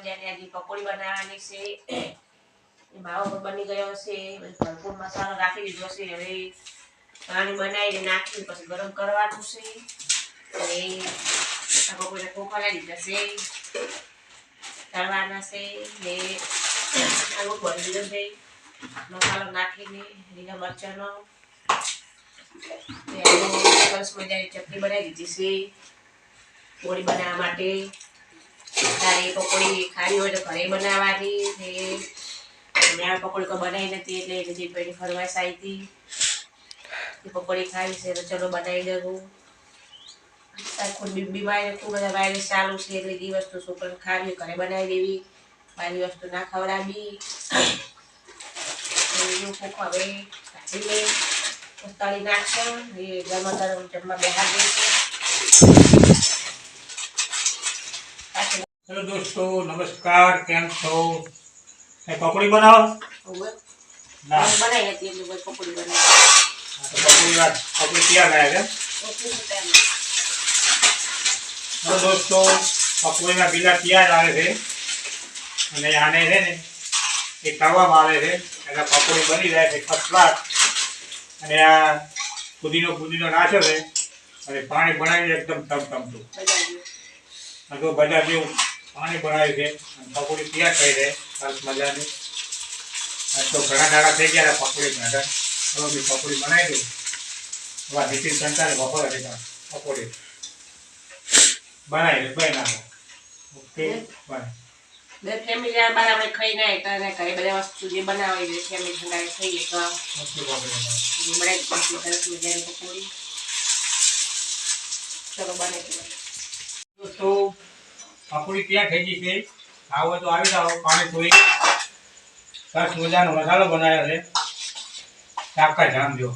મજાની આજે પકોડી બનાવવાની છે માવો પણ બની ગયો છે ભરપૂર મસાલો રાખી દીધો છે, હવે પાણી બનાવીને નાખી પછી ગરમ કરવાનું છે. અને આ પકોડીના ખોખા દીધા છે તળવાના છે, ને આવું ભરી દીધો છે, મસાલો નાખીને લીલા મરચાંનો સરસ મજાની ચટણી બનાવી દીધી છે પોળી બનાવવા માટે. તારે પકોડી ખાવી હોય તો ઘરે બનાવવાની ને મેં પકોડી કોઈ બનાવી નથી એટલે વિજયભાઈની ફરમાઈશ આવી હતી. પકોડી ખાવી છે તો ચલો બનાવી દઉં. આખું બીમારી બધા વાયરસ ચાલુ છે એટલે એ વસ્તુ ખાવી ઘરે બનાવી દેવી. મારી વસ્તુ ના ખવડાવી. એવું કોક હવે ઉતારી નાખશો. એ ગરમા ગરમ જમવા બહાર દેશે હેલો દોસ્તો નમસ્કાર કેમ છો? એ પકોડી બનાવો. ના. બનાવી હતી એટલે કોઈ પકોડી બનાવી પકોડી વાત પકોડી તૈયાર ગયા છે? હેલો દોસ્તો પકોડીના બીજા તૈયાર આવે છે. અને આને છે ને એ તળવામાં આવે છે. એટલે પકોડી બની જાય છે ક્લાસ. અને આ પુદીનો પુદીનો નાખ્યો છે. અને પાણી બનાવીને એકદમ ટમટમતું બજાવ્યું આ તો બજાર જેવું પાણી ભરાવી છે. અને પકોડી તૈયાર કરી દે સરસ મજાની. તો ઘણા દાડા થઈ ગયા પકોડી માટે. હવે મેં પકોડી બનાવી દઉં. હવે નીતિન સંતાને બપોર હતી પકોડી. બનાવી ભાઈ બનાવી ઓકે બનાવી બે ફેમિલી આ ખાઈ ના હતા ઘરે બધા વસ્તુ જે બનાવે છે ફેમિલી ઠંડા ખાઈએ તો. એ બનાવી દઈશું સરસ મજાની પકોડી. ચલો બને દોસ્તો પકોડી તૈયાર થઈ ગઈ છે. આવો તો આવી જાઓ, પાણી પૂરી સરસ મજાનો મસાલો બનાવ્યો છે. ચાપકા જામ જો.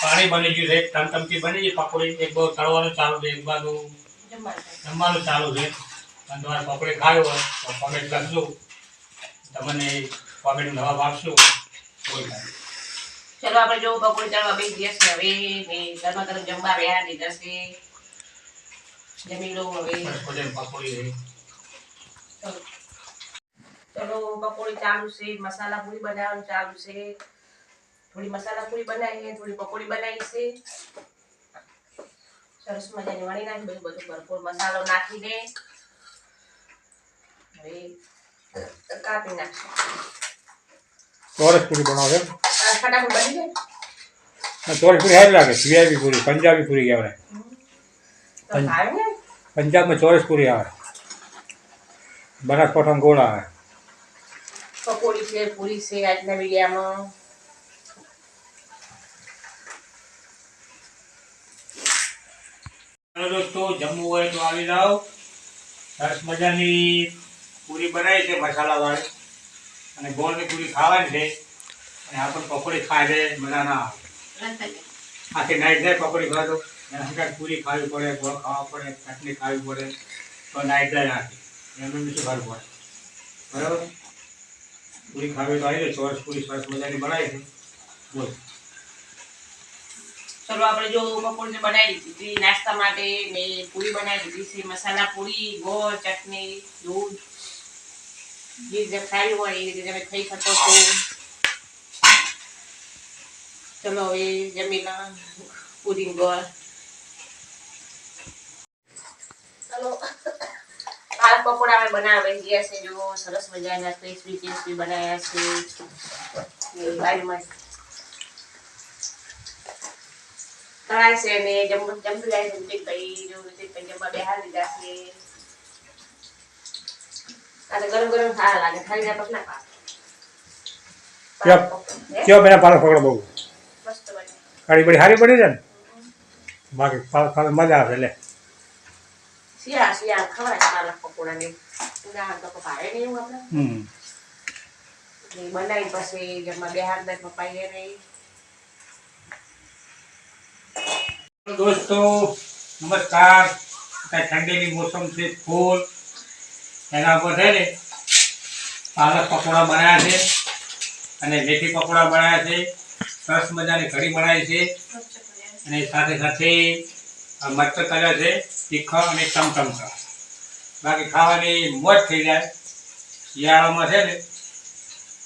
પાણી બની ગયું છે ટમટમથી બની ગઈ પકોડી. એક બાજુ તળવાનું ચાલુ છે, એક બાજુ જમવાનું ચાલુ છે. અને તમારે પકોડી ખાવી હોય તો કોમેન્ટ લખજો. તમને કોમેન્ટ જવાબ આપશો. કોઈ કાંઈ ચલો, આપણે જો પકોડી ચાલવા બે દિવસ હવે ગરમા ગરમ જમવા રહ્યા દીધા છે જમી લો હવે ચલો પકોડી ચાલુ છે મસાલા પૂરી બનાવવાનું ચાલુ છે થોડી મસાલા પૂરી બનાવીએ થોડી પકોડી બનાવી છે સરસ મજાની વણી નાખી બધું બધું ભરપૂર મસાલો નાખીને હવે કાપી નાખશું ચોરસ પૂરી બનાવે ફટાફટ બની જાય ચોરસ પૂરી સારી લાગે વીઆઈપી પૂરી પંજાબી પૂરી કહેવાય તો ભાવે ને પંજાબમાં ચોરસ પૂરી આવે. બનાસકાંઠામાં ગોળ આવે. પકોડી છે પૂરી છે આજના વિડીયામાં. ચાલો દોસ્તો જમવું હોય તો આવી જાઓ. સરસ મજાની પૂરી બનાવી છે મસાલાવાળી. અને ગોળની પૂરી ખાવાની છે. અને આપણે પકોડી ખાય છે મજા ના આવે આખી નાઈટ જાય પકોડી ખાવા તો. પૂરી ખાવી પડે, ગોળ ખાવા પડે, ચટણી ખાવી પડે, તો જાય આખી એનું બી પડે. બરાબર? પૂરી ખાવી તો આવી ચોરસ પૂરી સરસ મજાની બનાવી છે. બોલ. ચલો, આપણે જો પકોડી બનાવી દીધી, નાસ્તા માટે ને પૂરી બનાવી દીધી છે. મસાલા પૂરી, ગોળ, ચટણી, દૂધ, જે જે ખાવી હોય, એ રીતે તમે ખાઈ શકો છો. ચલો હવે જમીલા પૂરી ગોળ ચલો પકોડા અમે બનાવી ગયા છે જો સરસ મજાના ક્રિસ્પી ક્રિસ્પી બનાવ્યા છે. બાજુમાં કરાય છે ને જમ જમતું જાય છે ઋતિક જો ઋતિક જમવા બેહાર દીધા છે આ તો ગરમ ગરમ સારા લાગે ખાલી જાય પકના પા કેમ? કેવો બેના પાલક પકડો બહુ? મસ્ત બને. પડી છે ને? બાકી પાલક ખાવા મજા આવે લે. શિયા શિયા ખવડાય પાલક પકોડા ને ના તો ભાવે નહીં એવું આપણે એ બનાવી પછી જમવા બેહાર દે પપ્પાએ નહીં દોસ્તો નમસ્કાર. ઠંડીની મોસમ છે ફૂલ. એના ઉપર છે ને પાલક પકોડા બનાવ્યા છે. અને મેથી પકોડા બનાવ્યા છે. સરસ મજાની કઢી બનાવી છે. અને સાથે સાથે આ કલર છે તીખો અને ચમચમતો બાકી ખાવાની મોજ થઈ જાય. શિયાળામાં છે ને,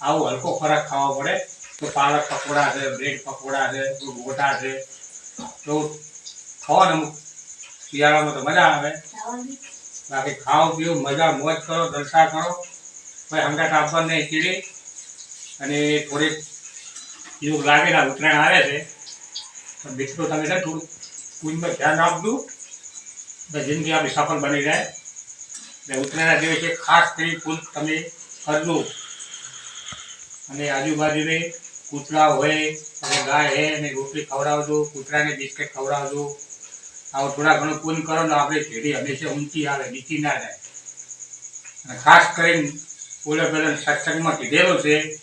આવું હલકો ખોરાક ખાવો પડે. તો પાલક પકોડા છે, બ્રેડ પકોડા છે ગોટા છે. તો ખાવાનું અમુક શિયાળામાં તો મજા આવે. બાકી ખાવું પીવું મજા, મોજ કરો, જલસા કરો. કોઈ હંગાટ નહીં ચીડી. અને થોડીક એવું લાગે ને ઉત્તરાયણ આવે છે. પણ મિત્રો તમે છે થોડું પૂજમાં ધ્યાન આપજો. તો જિંદગી આપણી સફળ બની જાય. એટલે ઉત્તરાયણના દિવસે ખાસ કરી પૂજ તમે કરજો અને આજુબાજુને કૂતરા હોય, અને ગાય હે અને રોટલી ખવડાવજો, કૂતરાને બિસ્કિટ ખવડાવજો. આવું થોડા ઘણું પૂન કરો ને આપણે ઘેડી હંમેશા ઊંચી આવે, નીચી ના જાય. અને ખાસ કરીને ઓલે પહેલાં સત્સંગમાં કીધેલું છે,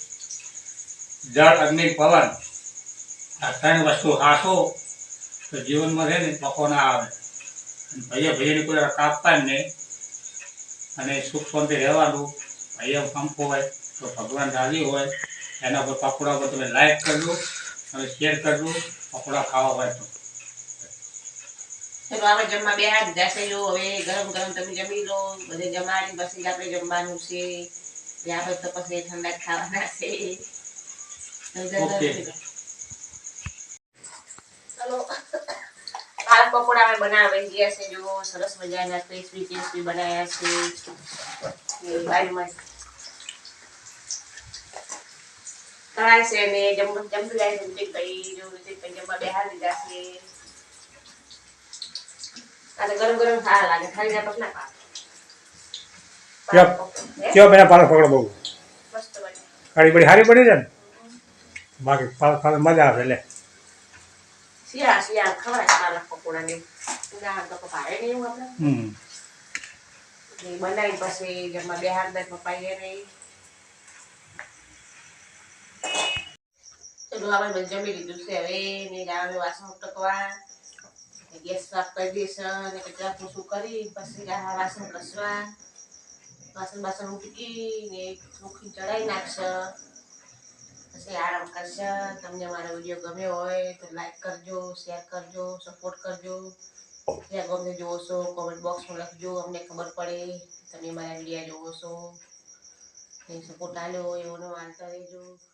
જળ, અગ્નિ, પવન. આ ત્રણ વસ્તુ હાસો. તો જીવનમાં રહે ને પકો ના આવે. ભૈયા ભૈયાની કોઈ કાપતા નહીં. અને સુખ શાંતિ રહેવાનું ભૈયા પંખો હોય તો ભગવાન રાજી હોય. એના પર પકોડા પર તમે લાઈક કરજો અને શેર કરજો પકોડા ખાવા હોય તો. ચલો આપણે જમવા બે હાથ જશે હવે ગરમ ગરમ તમે જમી લો. બધે જમાડી પછી આપણે જમવાનું છે. આપણે તો પછી ઠંડા ખાવાના છે. ઓકે. ચલો પાલક પકોડા અમે બનાવી ગયા છે જો સરસ મજાના ક્રિસ્પી ક્રિસ્પી બનાવ્યા છે. બાજુમાં તળાય છે ને જમ જમતું જાય છે નીતિનભાઈ જો નીતિનભાઈ જમવા બેહાર દીધા છે. અને ગરમ ગરમ સારા લાગે ખાલી ના પાક કેમ? કેવો બેના પાલક પકડો બહુ? મસ્ત બને. કાળી બળી સારી પડી છે ને? બાકી પાલક પાલક મજા આવે એટલે શિયાળા શિયાળા ખવડાય પાલક પકોડા ને ઉનાળા તો ભાવે નહીં એવું આપણે બનાવી પછી જમવા બેહાર દે પપ્પાએ નહીં ચલો આપણે બધું જમી લીધું છે હવે ને જવાનું વાસણ ટકવા ગેસ સાફ કરી દઈશ અને કચરા પૂછું કરી પછી આ વાસણ ઘસવા વાસણ બાસણ ઉટકી ને ચોખ્ખી ચડાવી નાખશે પછી આરામ કરશે, તમને મારો વીડિયો ગમ્યો હોય તો લાઈક કરજો શેર કરજો સપોર્ટ કરજો. જ્યાં ગમે જોવો છો કોમેન્ટ બોક્સમાં લખજો, અમને ખબર પડે તમે મારા વિડીયા જોવો છો. સપોર્ટ આલ્યો એવો માનતા રહેજો. શ્રી